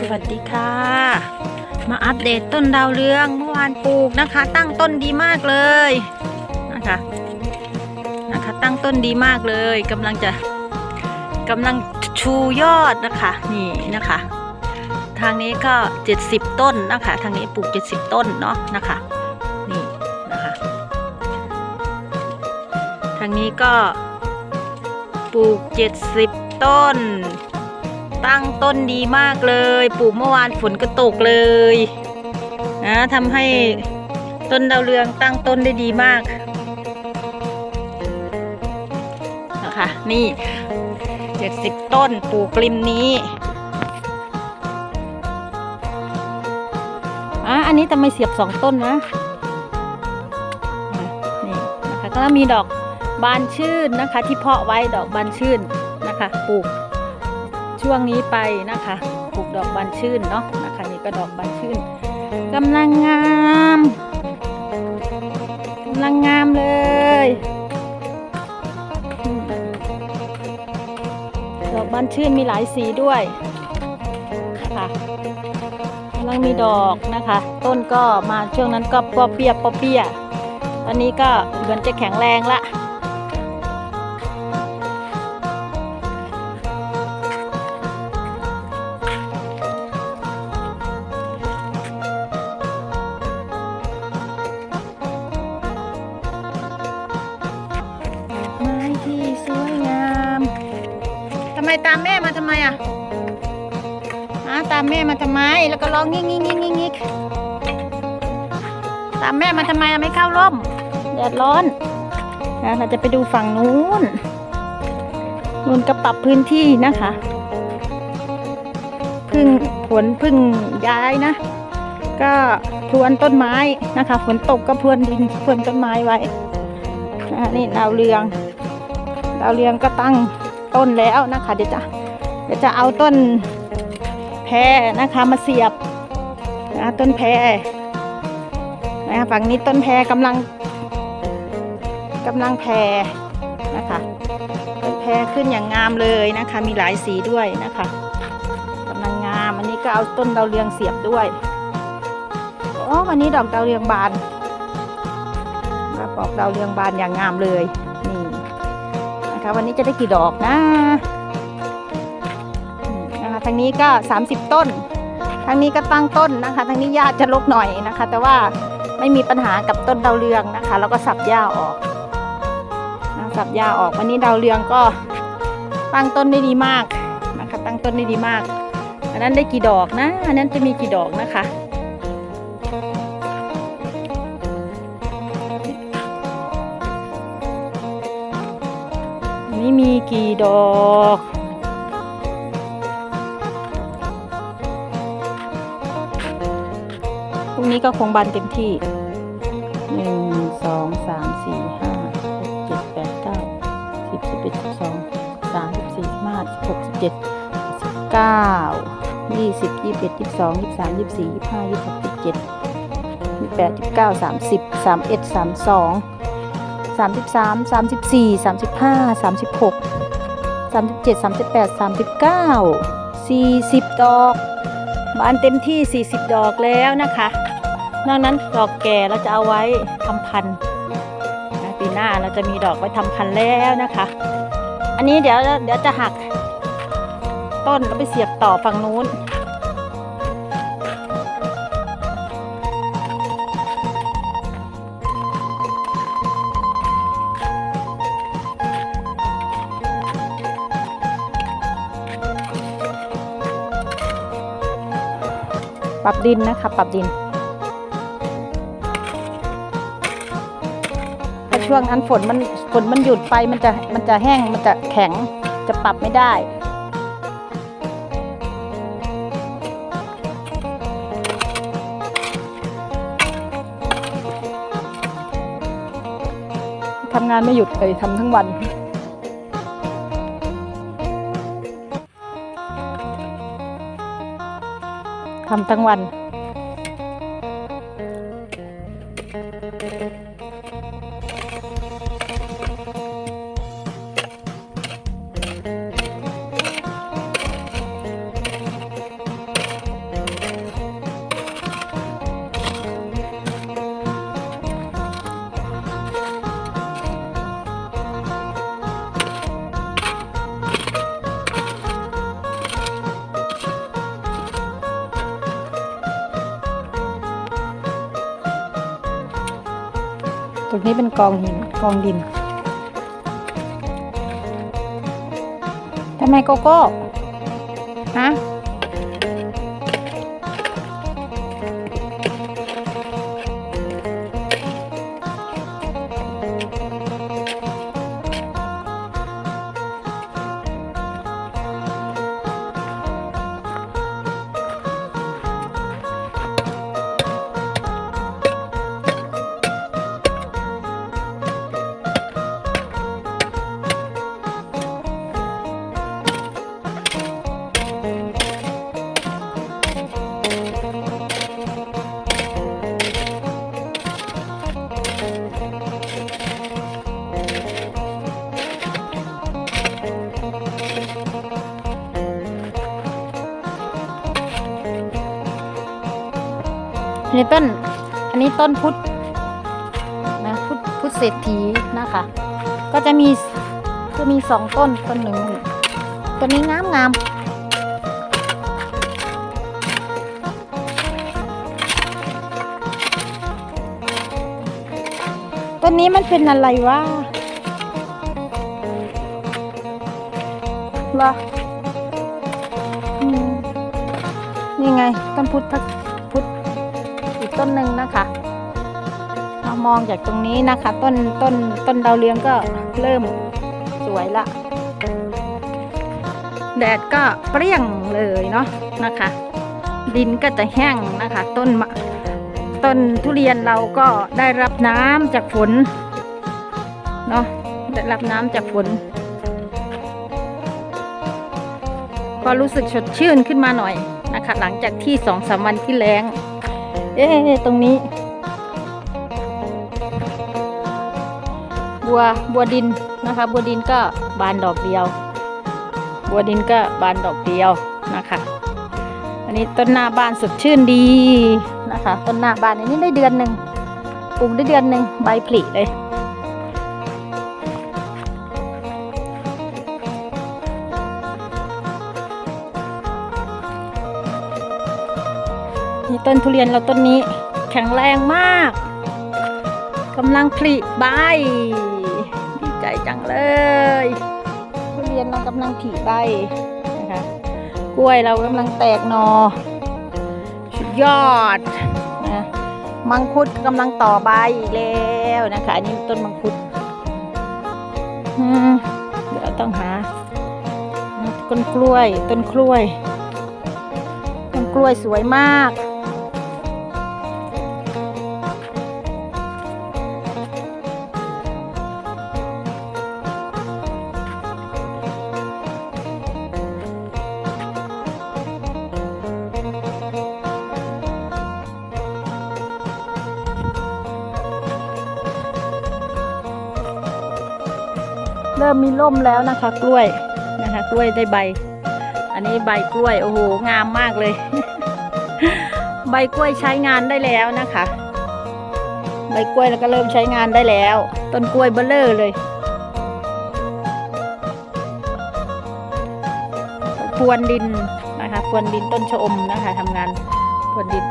สวัสดีค่ะ มาอัปเดตต้นดาวเรืองเมื่อวานปลูกนะคะ ตั้งต้นดีมากเลยนะคะนะคะ ตั้งต้นดีมากเลยกำลังจะกำลังชูยอดนะคะนี่นะคะ ทางนี้ก็ 70 ต้นนะคะ ทางนี้ปลูก 70 ต้นเนาะนะคะนี่นะคะ ทางนี้ก็ปลูก 70 ต้น ตั้งต้นดีมากเลย ปลูกเมื่อวานฝนก็ตกเลยนะทำให้ต้นดาวเรืองตั้งต้นได้ดีมากนะคะนี่เจ็ดสิบต้นปลูกริมนี้อะอันนี้ทำไมเสียบสองต้นนะอะนี่นะคะก็มีดอกบานชื่นนะคะ ที่เพาะไว้ดอกบานชื่นนะคะปลูก ช่วงนี้ไปนะคะปลูกดอกบานชื่นเนาะนะคะนี่ก็ดอกบานชื่นกำลังงามกำลังงามเลย ดอกบานชื่นมีหลายสีด้วยนะคะกำลังมีดอกนะคะ ต้นก็มาช่วงนั้นก็ปอเปียปอเปียตอนนี้ก็เหมือนจะแข็งแรงละ มตามแม่มาทำไมอะฮะตามแม่มาทำไม แล้วก็ร้องงิกงิกงิกงิกงิกตามแม่มาทำไมอะไม่เข้าร่มแดดร้อนนะเราจะไปดูฝั่งนู้นนู้นก็ปรับพื้นที่นะคะพึ่งฝนพึ่งย้ายนะ ก็พรวนต้นไม้นะคะฝนตกก็พรวนดินพรวนต้นไม้ไว้นี่ดาวเรืองดาวเรืองก็ตั้ง ต้นแล้วนะคะ เดี๋ยวจะเดี๋ยวจะเอาต้นแพรนะคะ มาเสียบนะต้นแพรนะฝั่งนี้ต้นแพรกำลังกำลังแพรนะคะต้นแพรขึ้นอย่างงามเลยนะคะ มีหลายสีด้วยนะคะกำลังงามอันนี้ก็เอาต้นดาวเรืองเสียบด้วยโอ้วันนี้ดอกดาวเรืองบานกระบอกดาวเรืองบานอย่างงามเลย นะคะ วันนี้จะได้กี่ดอกนะนะคะทางนี้ก็ 30 ต้น ทางนี้ก็ตั้งต้นนะคะทางนี้หญ้าจะรกหน่อยนะคะ แต่ว่าไม่มีปัญหากับต้นดาวเรืองนะคะ แล้วก็สับหญ้าออกนะสับหญ้าออกวันนี้ดาวเรืองก็ตั้งต้นได้ดีมากนะคะ ตั้งต้นได้ดีมากอันนั้นได้กี่ดอกนะอันนั้นจะมีกี่ดอกนะคะ มีกี่ดอกพรุ่งนี้ก็คงบานเต็มที่หนึ่งสองสามสี่ห้าหกเจ็ดแปดเก้าสิบสิบเอ็ดสิบสองสามสิบสี่สิบห้าสิบหกสิบเจ็ดสิบเก้ายี่สิบยี่สิบเอ็ดยี่สิบสองยี่สิบสามยี่สิบสี่ยี่สิบห้ายี่สิบหกยี่สิบเจ็ดยี่สิบแปดยี่สิบเก้าสามสิบสามเอ็ดสามสอง สามสิบสามสามสิบสี่สามสิบห้าสามสิบหกสามสิบเจ็ดสามสิบแปดสามสิบเก้าสี่สิบดอกบานเต็มที่สี่สิบดอกแล้วนะคะนอกนั้นดอกแก่เราจะเอาไว้ทำพันธุ์ปีหน้าเราจะมีดอกไว้ทำพันธุ์แล้วนะคะ อันนี้เดี๋ยวเดี๋ยวจะหัก ต้นแล้วไปเสียบต่อฝั่งนู้น ปรับดินนะคะ ปรับดินถ้าช่วงนั้นฝนมันฝนมันหยุดไปมันจะมันจะแห้งมันจะแข็งจะปรับไม่ได้ทำงานไม่หยุดเลยทำทั้งวัน ทำทั้งวัน นี้เป็นกองหินกองดินทำไมโกโก้ ฮะ นนี้ต้น อันนี้ต้นพุทธนะพุทธพุทธเศรษฐีนะคะ ก็จะมีจะมีสองต้นต้นหนึ่งต้นนี้งามงามต้นนี้มันเป็นอะไรวะวะอืมนี่ไงต้นพุทธทธอีก ต้นหนึ่งนะคะเรามองจากตรงนี้นะคะ ต้นต้นต้นดาวเรืองก็เริ่มสวยละ แดดก็เปรี้ยงเลยเนาะนะคะ ดินก็จะแห้งนะคะ ต้นมะต้นทุเรียนเราก็ได้รับน้ำจากฝนเนาะได้รับน้ำจากฝนก็รู้สึกสดชื่นขึ้นมาหน่อยนะคะ หลังจากที่สองสามวันที่แล้ง เอ๊ตรงนี้ บัวบัวดินนะคะ บัวดินก็บานดอกเดียว บัวดินก็บานดอกเดียวนะคะ อันนี้ต้นหน้าบ้านสดชื่นดีนะคะ ต้นหน้าบ้านอันนี้ได้เดือนหนึ่งปลูกได้เดือนหนึ่งใบผลิเลยี่ต้นทุเรียนเราต้นนี้แข็งแรงมากกำลังผลิใบดีใจจังเลย ทุเรียนเรากำลังผลิใบนะคะกล้วยเรากำลังแตกหนอสุดยอดนะมังคุดกำลังต่อใบอีกแล้วนะคะอันนี้ต้นมังคุดเดี๋ยวต้องหาต้นกล้วยต้นกล้วยต้นกล้วยสวยมาก เริ่มมีร่มแล้วนะคะ กล้วยนะคะ กล้วยได้ใบ อันนี้ใบกล้วยโอ้โหงามมากเลย ใบกล้วยใช้งานได้แล้วนะคะ ใบกล้วยแล้วก็เริ่มใช้งานได้แล้ว ต้นกล้วยเบลเลอร์เลยพรวนดินนะคะพรวนดินต้นชะอมนะคะทำงานพรวนดิน